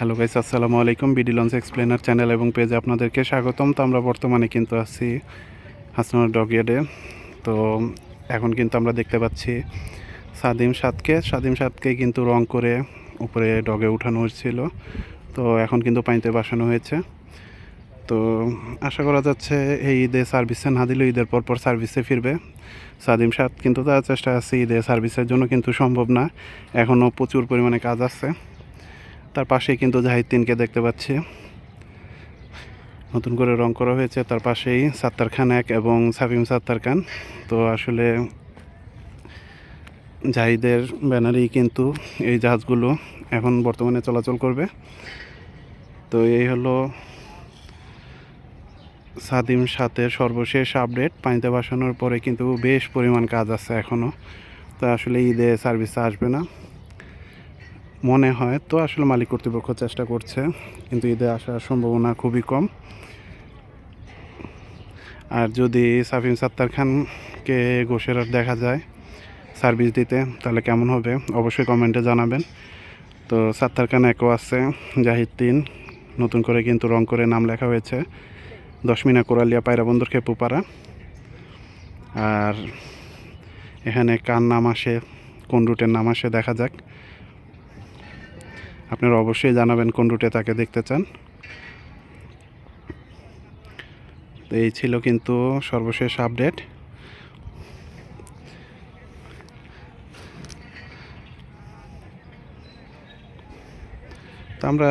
Hello guys, আসসালামু আলাইকুম। BD launch explainer channel এবং পেজে আপনাদেরকে স্বাগতম। তো আমরা বর্তমানে কিন্তু আছি হাসনার ডগিয়াডে তো এখন কিন্তু আমরা দেখতে পাচ্ছি সাদিম সাতকে সাদিম সাতকে কিন্তু রং করে উপরে ডগে উঠানো হয়েছিল। তো এখন কিন্তু পানিতে বাসানো হয়েছে। তো আশা করা যাচ্ছে এই ঈদে সার্ভিসে না দিলেও ঈদের পর পর সার্ভিসে ফিরবে। সাদিম সাত কিন্তু তার চেষ্টা আছে ঈদে সার্ভিসের জন্য কিন্তু সম্ভব না। এখনও প্রচুর পরিমাণে কাজ আছে। তার পাশেই কিন্তু জাহিদ্দিনকে দেখতে পাচ্ছি। নতুন করে রং করা হয়েছে তার পাশেই সাত্তার খান এক এবং সাফিম সাত্তার খান। তো আসলে জাহিদের ব্যানারেই কিন্তু এই জাহাজগুলো এখন বর্তমানে চলাচল করবে। তো এই হলো সাদিম সাতের সর্বশেষ আপডেট। পানিতে বাসানোর পরে কিন্তু বেশ পরিমাণ কাজ আছে এখনও তো আসলে ঈদে সার্ভিস আসবে না। মনে হয়, তো আসলে মালিক কর্তৃপক্ষ চেষ্টা করছে, কিন্তু ঈদে আসার সম্ভাবনা খুবই কম। আর যদি সাফিম সাত্তার খানকে গোসেরার দেখা যায় সার্ভিস দিতে, তাহলে কেমন হবে? অবশ্যই কমেন্টে জানাবেন। তো সাত্তার খান একও আছে, জাহিদ তিন, নতুন করে কিন্তু রং করে নাম লেখা হয়েছে, দশমিনা কোরালিয়া পায়রা বন্দর খেপুপাড়া। আর এখানে কার নাম আসে, কোন রুটের নাম আসে দেখা যাক। আপনারা অবশ্যই জানাবেন কোন রুটে তাকে দেখতে চান। তো এই ছিল কিন্তু সর্বশেষ আপডেট। তো আমরা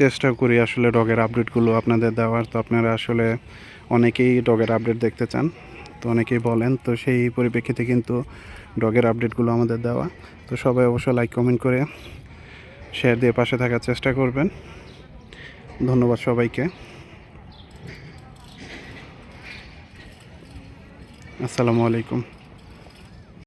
চেষ্টা করি আসলে ডগের আপডেটগুলো আপনাদের দেওয়ার। তো আপনারা আসলে অনেকেই ডগের আপডেট দেখতে চান। তো অনেকেই বলেন, তো সেই পরিপ্রেক্ষিতে কিন্তু ডগের আপডেটগুলো আমাদের দেওয়া। তো সবাই অবশ্যই লাইক কমেন্ট করে শেয়ার দিয়ে পাশে থাকার চেষ্টা করবেন। ধন্যবাদ সবাইকে। আসসালামু আলাইকুম।